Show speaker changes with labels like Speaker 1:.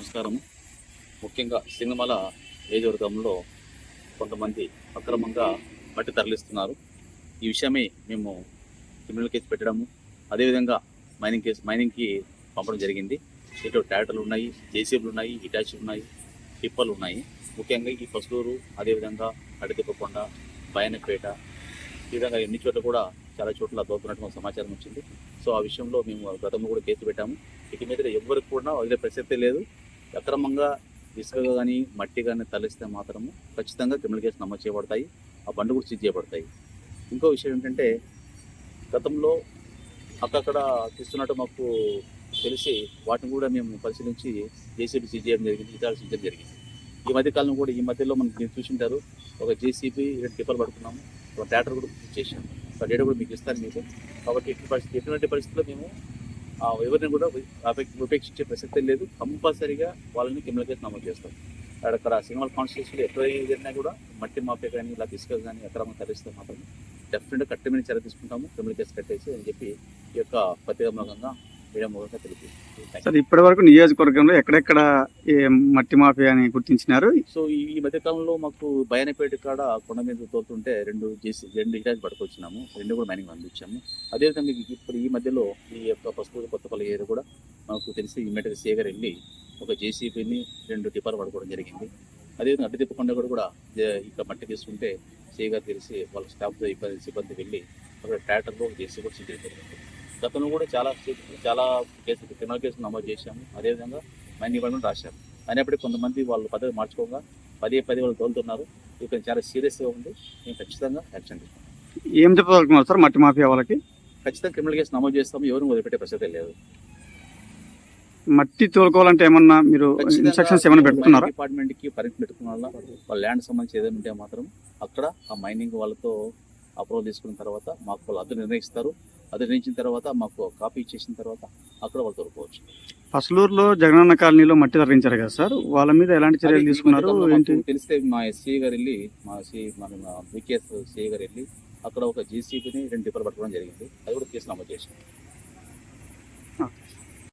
Speaker 1: నమస్కారం. ముఖ్యంగా సింగమల నియోజకవర్గంలో కొంతమంది అక్రమంగా మట్టి తరలిస్తున్నారు. ఈ విషయమే మేము క్రిమినల్ కేసు పెట్టడము అదేవిధంగా మైనింగ్ కేసు మైనింగ్కి పంపడం జరిగింది. ఇటు ట్రాక్టర్లు ఉన్నాయి జేసీబీలు ఉన్నాయి ఇటాచీలు ఉన్నాయి టిప్పలు ఉన్నాయి. ముఖ్యంగా ఈ పసులూరు అదేవిధంగా అడితిప్పకొండ బయనపేట ఈ విధంగా ఎన్ని చోట్ల కూడా చాలా చోట్ల దోపునట్టు సమాచారం వచ్చింది. సో ఆ విషయంలో మేము గతంలో కూడా కేసు పెట్టాము. ఇక మీద ఎవరికి కూడా వదిలే ప్రసక్తే లేదు. అక్రమంగా ఇసుక కానీ మట్టి కానీ తలిస్తే మాత్రము ఖచ్చితంగా క్రిమినల్ కేసు నమోదు చేయబడతాయి. ఆ బండి కూడా సీజ్ చేయబడతాయి. ఇంకో విషయం ఏంటంటే గతంలో అక్కడక్కడ తీస్తున్నట్టు మాకు తెలిసి వాటిని కూడా మేము పరిశీలించి జేసీబీ సీజ్ చేయడం జరిగింది ఇతర సీజ్ చేయడం జరిగింది. ఈ మధ్య కాలం కూడా ఈ మధ్యలో మనం మీరు చూసింటారు ఒక జేసీబీ రెండు టిప్పలు పడుకున్నాము ఒక ట్రాక్టర్ కూడా బుక్ చేసాము డేటా కూడా మీకు ఇస్తాను మీకు. కాబట్టి పరిస్థితి ఎటువంటి పరిస్థితుల్లో మేము ఎవరిని కూడా ఉపేక్షించే ప్రసక్తే లేదు. కంపల్సరీగా వాళ్ళని క్రిమినల్ కేసు నమోదు చేస్తాం. అక్కడ సింగల్ కాన్స్టిట్యూషన్లో ఎక్కడ కూడా మట్టి మాఫియా కానీ ఇలా తీసుకెళ్ళి కానీ అక్రమం తరలిస్తే మాత్రం డెఫినెట్గా కట్టమైన చర్య తీసుకుంటాము. క్రిమినల్ కేసు కట్టేసి అని చెప్పి ఈ యొక్క పత్రికా మీడియా మూలంగా
Speaker 2: సార్ ఇప్పటి వరకు నియోజకవర్గంలో ఎక్కడెక్కడ ఈ మట్టి మాఫియా అని గుర్తించినారు?
Speaker 1: సో ఈ మధ్య కాలంలో మాకు బయనపేట కాడ కొండ మీద తోలుతుంటే రెండు చేసి రెండు ఇటాచి పట్టుకొచ్చినాము. రెండు కూడా మైనింగ్ అందించాము. అదేవిధంగా మీకు ఇప్పుడు ఈ మధ్యలో ఈ యొక్క పసుపు కొత్తపల్లి ఏరియా కూడా మాకు తెలిసి ఇమ్మీడియట్గా సేగర్ వెళ్ళి ఒక జేసీబీని రెండు టిప్పర్ పడుకోవడం జరిగింది. అదేవిధంగా అడ్డు తిప్పకుండా కూడా కూడా జే- ఇక మట్టి తీసుకుంటే సేగర్ తెలిసి వాళ్ళ స్టాఫ్తో ఇబ్బంది సిబ్బంది వెళ్ళి అక్కడ ట్రాక్టర్లో జేసీ కూడా సీజ్ జరిగింది గతంలో కూడా చాలా చాలా కేసులు క్రిమినల్ కేసులు నమోదు చేశాము. అదేవిధంగా మైనింగ్ డిపార్ట్మెంట్ రాశారు. అయినప్పటికీ కొంతమంది వాళ్ళు పద్ధతి మార్చుకోగా పదే పదే వాళ్ళు తోలుతున్నారు. ఇక్కడ చాలా సీరియస్గా ఉంది. మేము ఖచ్చితంగా యాక్షన్ తీసుకుంటాం.
Speaker 2: ఏం చెప్పదలుచుకున్నారు సార్? మట్టి మాఫియా వాళ్ళకి?
Speaker 1: ఖచ్చితంగా క్రిమినల్ కేసు నమోదు చేస్తాము. ఎవరిని వదిలిపెట్టే ప్రసక్తే లేదు.
Speaker 2: మట్టి తోలుకోవాలంటే ఏమన్నా మీరు ఇన్స్ట్రక్షన్స్ ఏమైనా పెడుతున్నారా
Speaker 1: డిపార్ట్మెంట్కి పర్మిషన్ పెట్టుకున్న వల్ల వాళ్ళ ల్యాండ్ సంబంధించి ఏదైనా ఉంటే మాత్రం అక్కడ ఆ మైనింగ్ వాళ్ళతో అప్రూవల్ తీసుకున్న తర్వాత మాకు వాళ్ళు అద్దె నిర్ణయిస్తారు. నిర్ణయించిన తర్వాత మాకు కాపీ ఇచ్చేసిన తర్వాత అక్కడ వాళ్ళు దొరకవచ్చు
Speaker 2: పసలూరులో జగనన్న కాలనీలో మట్టి తరలించారు కదా సార్? వాళ్ళ మీద ఎలాంటి చర్యలు తీసుకున్నారు? ఏంటి?
Speaker 1: తెలిస్తే మా ఎస్సీ గారు వెళ్ళి మా సి మన వికేఎస్ సిఐ గారు వెళ్ళి అక్కడ ఒక జీసీబీని రెండు టిప్పలు పట్టుకోవడం జరిగింది. అది కూడా కేసు నమోదు చేసాం